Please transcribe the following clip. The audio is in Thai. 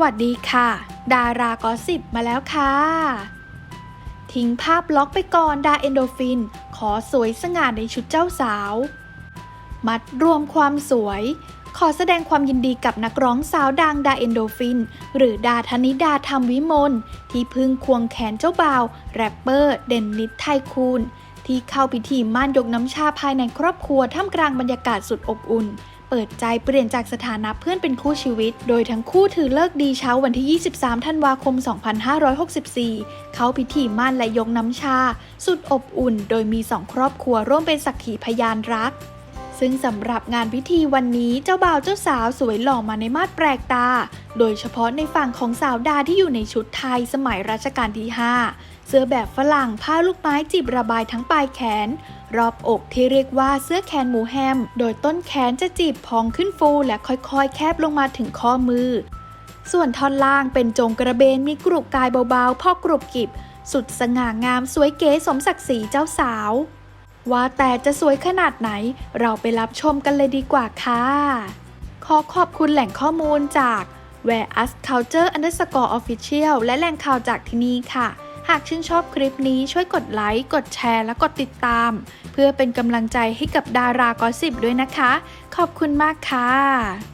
วัสดีค่ะ ดารากอสิบมาแล้วค่ะ ทิ้งภาพล็อกไปก่อนดาเอนโดฟิน ขอสวยสง่าในชุดเจ้าสาว มัดรวมความสวย ขอแสดงความยินดีกับนักร้องสาวดังดาเอนโดฟิน หรือดาธนิดาธรรมวิมลที่พึ่งควงแขนเจ้าบ่าวแรปเปอร์ เด่นนิดไทคูนที่เข้าพิธีม่านยกน้ำชาภายในครอบครัวท่ามกลางบรรยากาศสุดอบอุ่น เปิดใจเปลี่ยนจากสถานะเพื่อนเป็นคู่ชีวิต โดยทั้งคู่ถือเลิกดีเช้าวันที่ 23 ธันวาคม 2564 เข้าพิธีม่านและยกน้ำชา สุดอบอุ่น โดยมีสองครอบครัวร่วมเป็นสักขีพยานรัก ซึ่งสำหรับงานพิธีวันนี้เจ้าบ่าวเจ้าสาวสวยหล่อมาในมาดแปลกตา โดยเฉพาะในฝั่งของสาวดาที่อยู่ในชุดไทยสมัยรัชกาลที่ 5 เสื้อแบบฝรั่งผ้าลูกไม้จีบระบายทั้งปลายแขน รอบอกที่เรียกว่าเสื้อแขนหมูแฮม โดยต้นแขนจะจีบพองขึ้นฟูและค่อยๆ แคบลงมาถึงข้อมือ ส่วนท่อนล่างเป็นจงกระเบนมีกรุบกายเบาๆพอกรุบกิบ สุดสง่างามสวยเก๋สมศักดิ์ศรีเจ้าสาว ว่าแต่จะสวยขนาดไหนเราไปรับชมกันเลยดีกว่าค่ะ ขอขอบคุณแหล่งข้อมูลจาก Where Us Culture Underscore Official และแหล่งข่าวจากที่นี่ค่ะ หากชื่นชอบคลิปนี้ช่วยกดไลค์ กดแชร์ และกดติดตาม เพื่อเป็นกำลังใจให้กับดารากอสิบด้วยนะคะ ขอบคุณมากค่ะ